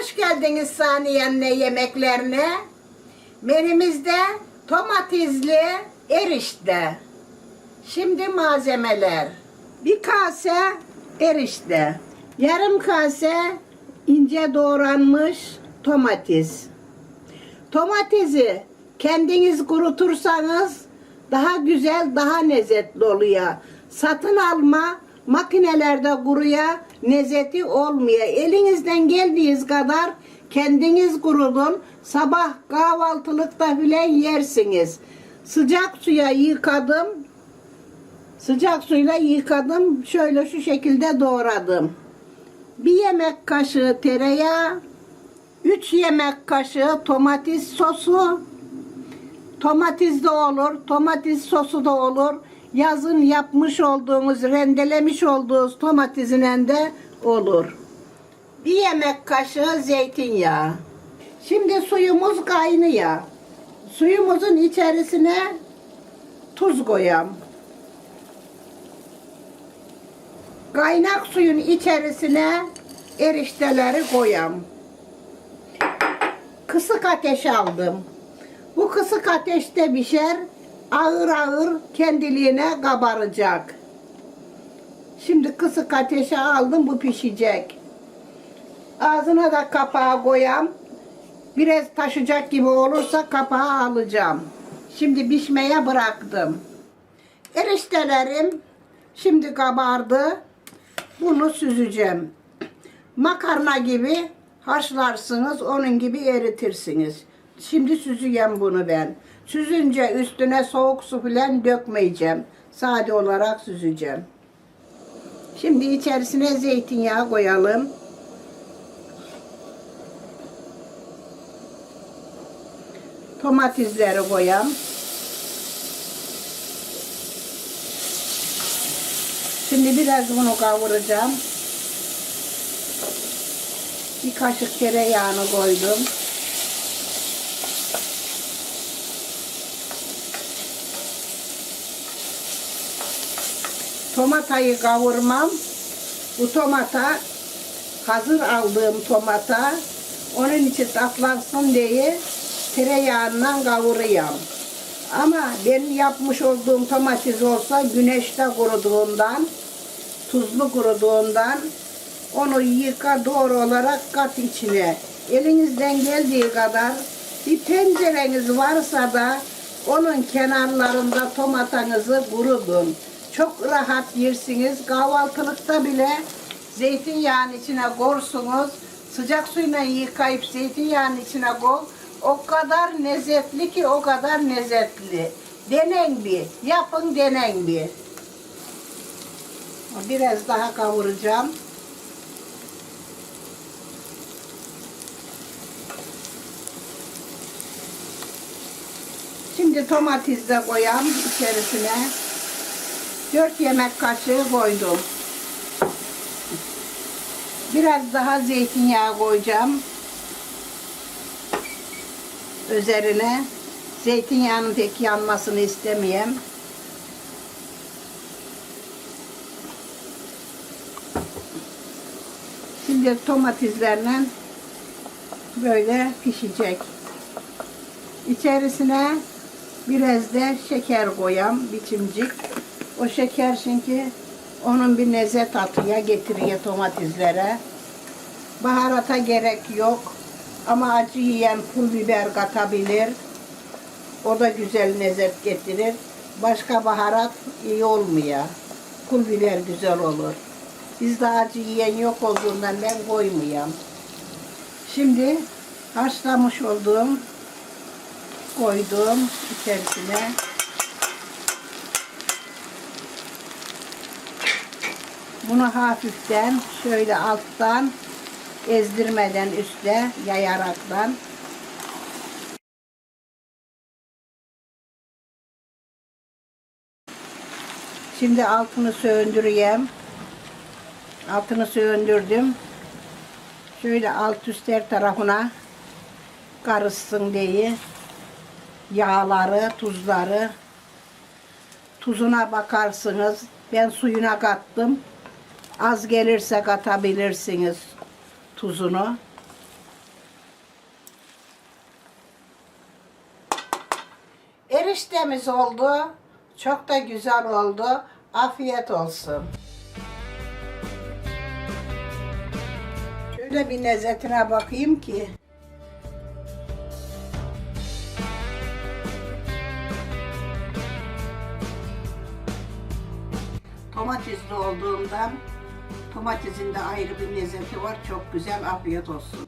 Hoş geldiniz Saniye'nle yemeklerine. Menümüzde domatesli erişte. Şimdi malzemeler. Bir kase erişte. Yarım kase ince doğranmış domates. Domatesi kendiniz kurutursanız daha güzel, daha lezzetli oluyor. Satın alma makinelerde kuruya lezzeti olmuyor. Elinizden geldiğiniz kadar kendiniz kurudun. Sabah kahvaltılıkta bile yersiniz. Sıcak suya yıkadım. Sıcak suyla yıkadım. Şöyle şu şekilde doğradım. Bir yemek kaşığı tereyağı, 3 yemek kaşığı domates sosu, domates de olur, domates sosu da olur. Yazın yapmış olduğumuz, rendelemiş olduğumuz domatesinden de olur. Bir yemek kaşığı zeytinyağı. Şimdi suyumuz kaynıyor. Suyumuzun içerisine tuz koyalım. Kaynak suyun içerisine erişteleri koyalım. Kısık ateş aldım. Bu kısık ateşte pişer, ağır ağır kendiliğine kabaracak. Şimdi kısık ateşe aldım, bu pişecek. Ağzına da kapağı koyam. Biraz taşacak gibi olursa kapağı alacağım. Şimdi pişmeye bıraktım. Eriştelerim şimdi kabardı. Bunu süzeceğim. Makarna gibi haşlarsınız, onun gibi eritirsiniz. Şimdi süzeceğim bunu ben. Süzünce üstüne soğuk su falan dökmeyeceğim. Sade olarak süzeceğim. Şimdi içerisine zeytinyağı koyalım. Domatesleri koyalım. Şimdi biraz bunu kavuracağım. Bir kaşık tereyağını koydum. Tomatayı kavurmam. Bu tomata hazır aldığım tomata onun için tatlansın diye tereyağından kavuruyorum. Ama ben yapmış olduğum domates olsa güneşte kuruduğundan, tuzlu kuruduğundan onu yıka doğru olarak kat içine. Elinizden geldiği kadar bir tencereniz varsa da onun kenarlarında tomatanızı kurudun. Çok rahat yersiniz. Kahvaltılıkta bile zeytinyağının içine korsunuz. Sıcak suyla yıkayıp zeytinyağının içine koy. O kadar lezzetli ki o kadar lezzetli. Denen bir. Yapın denen bir. Biraz daha kavuracağım. Şimdi domates de koyalım içerisine. 4 yemek kaşığı koydum. Biraz daha zeytinyağı koyacağım. Üzerine zeytinyağının pek yanmasını istemeyeyim. Şimdi domateslerle böyle pişecek. İçerisine biraz da şeker koyam biçimcik. O şeker çünkü onun bir lezzet atıya getiriyor domateslere. Baharata gerek yok. Ama acı yiyen pul biber katabilir. O da güzel lezzet getirir. Başka baharat iyi olmuyor. Pul biber güzel olur. Bizde acı yiyen yok olduğundan ben koymuyorum. Şimdi haşlamış olduğum koydum içerisine. Hafiften şöyle alttan ezdirmeden üstte yayaraktan Şimdi altını söndüreyim. Altını söndürdüm. Şöyle alt üst her tarafına karışsın diye yağları, tuzları tuzuna bakarsınız. Ben suyuna kattım. Az gelirse katabilirsiniz tuzunu. Eriştemiz oldu. Çok da güzel oldu. Afiyet olsun. Şöyle bir lezzetine bakayım ki. Domatesli olduğundan domatesin ayrı bir lezzeti var. Çok güzel. Afiyet olsun.